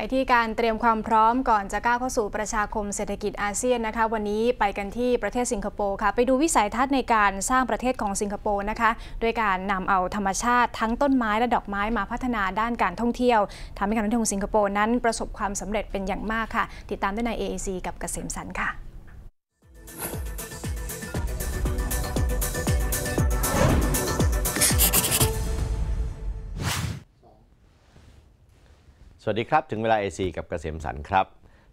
ไปที่การเตรียมความพร้อมก่อนจะก้าวเข้าสู่ประชาคมเศรษฐกิจอาเซียนนะคะ วันนี้ไปกันที่ประเทศสิงคโปร์ค่ะ ไปดูวิสัยทัศน์ในการสร้างประเทศของสิงคโปร์นะคะด้วยการนำเอาธรรมชาติทั้งต้นไม้และดอกไม้มาพัฒนาด้านการท่องเที่ยวทำให้การท่องเที่ยวของสิงคโปร์นั้นประสบความสำเร็จเป็นอย่างมากค่ะ ติดตามได้ใน AAC กับเกษมสันค่ะ วัสดีครับ ถึงเวลา AC กับเกษมสันครับ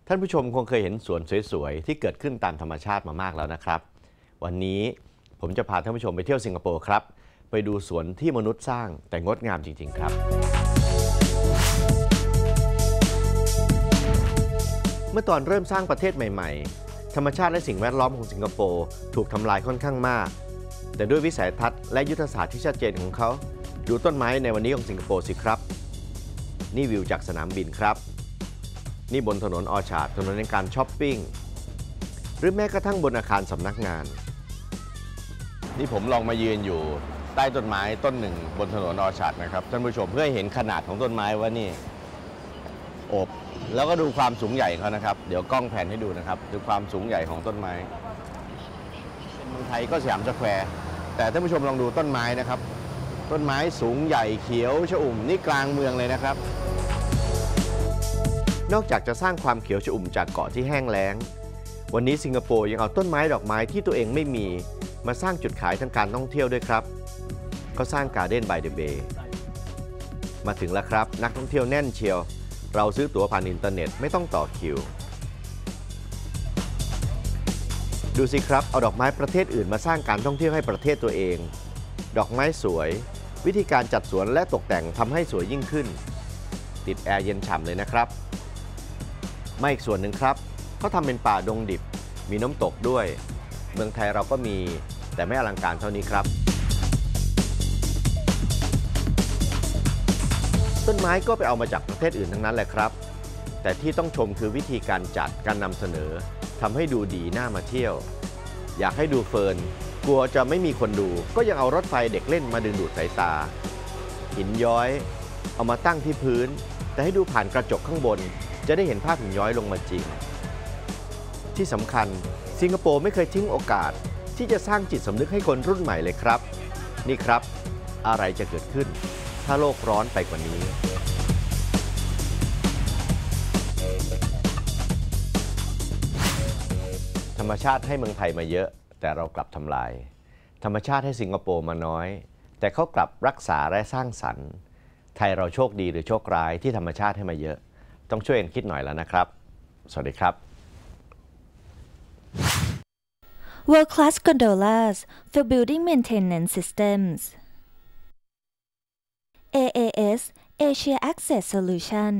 ท่านผู้ชมคงเคยเห็นสวนสวยๆ ที่เกิดขึ้นตามธรรมชาติมามากแล้วนะครับ วันนี้ผมจะพาท่านผู้ชมไปเที่ยวสิงคโปร์ครับ ไปดูสวนที่มนุษย์สร้างแต่งดงามจริง ๆ ครับ เมื่อตอนเริ่มสร้างประเทศใหม่ ๆ ธรรมชาติและสิ่งแวดล้อมของสิงคโปร์ถูกทำลายค่อนข้างมาก แต่ด้วยวิสัยทัศน์และยุทธศาสตร์ที่ชัดเจนของเขา ดูต้นไม้ในวันนี้ของสิงคโปร์สิครับ นี่วิวจากสนามบินครับ นี่บนถนนออชาร์ดถนนในการช้อปปิ้ง หรือแม้กระทั่งบนอาคารสำนักงาน นี่ผมลองมายืนอยู่ใต้ต้นไม้ต้นหนึ่ง บนถนนออชาร์ดนะครับท่านผู้ชมเพื่อเห็นขนาดของต้นไม้ว่านี่อบแล้วก็ดูความสูงใหญ่เขานะครับ เดี๋ยวกล้องแผนให้ดูนะครับ ดูความสูงใหญ่ของต้นไม้เมืองไทยก็สยามสแควร์แต่ท่านผู้ชมลองดูต้นไม้นะครับ ต้นไม้สูงใหญ่เขียวชอุ่มนี่กลางเมืองเลยนะครับ นอกจากจะสร้างความเขียวชอุ่มจากเกาะที่แห้งแล้ง วันนี้สิงคโปร์ยังเอาต้นไม้ดอกไม้ที่ตัวเองไม่มี มาสร้างจุดขายทางการท่องเที่ยวด้วยครับเขาสร้างการ์เด้นบายเดอะเบย์มาถึงแล้วครับ นักท่องเที่ยวแน่นเชียว เราซื้อตั๋วผ่านอินเทอร์เน็ตไม่ต้องต่อคิว ดูสิครับ เอาดอกไม้ประเทศอื่นมาสร้างการท่องเที่ยวให้ประเทศตัวเอง ดอกไม้สวย วิธีการจัดสวนและตกแต่งทำให้สวยยิ่งขึ้น ติดแอร์เย็นฉ่ำเลยนะครับ มาอีกส่วนหนึ่งครับเขาทำเป็นป่าดงดิบ มีน้ำตกด้วย เมืองไทยเราก็มี แต่ไม่อลังการเท่านี้ครับ ต้นไม้ก็ไปเอามาจากประเทศอื่นทั้งนั้นแหละครับ แต่ที่ต้องชมคือวิธีการจัดการนำเสนอทำให้ดูดีน่ามาเที่ยว อยากให้ดูเฟิร์นกลัวจะไม่มีคนดู ก็ยังเอารถไฟเด็กเล่นมาดึงดูดสายตา หินย้อย เอามาตั้งที่พื้น แต่ให้ดูผ่านกระจกข้างบน จะได้เห็นภาพหินย้อยลงมาจริง ที่สำคัญสิงคโปร์ไม่เคยทิ้งโอกาส ที่จะสร้างจิตสำนึกให้คนรุ่นใหม่เลยครับ นี่ครับ อะไรจะเกิดขึ้น ถ้าโลกร้อนไปกว่านี้ธรรมชาติให้เมืองไทยมาเยอะ แต่เรากลับทำลาย ธรรมชาติให้สิงคโปร์มาน้อย แต่เขากลับรักษาและสร้างสรรค์ ไทยเราโชคดีหรือโชคร้ายที่ธรรมชาติให้มาเยอะ ต้องช่วยกันคิดหน่อยแล้วนะครับ สวัสดีครับ World Class Gondolas for Building Maintenance Systems AAS Asia Access Solution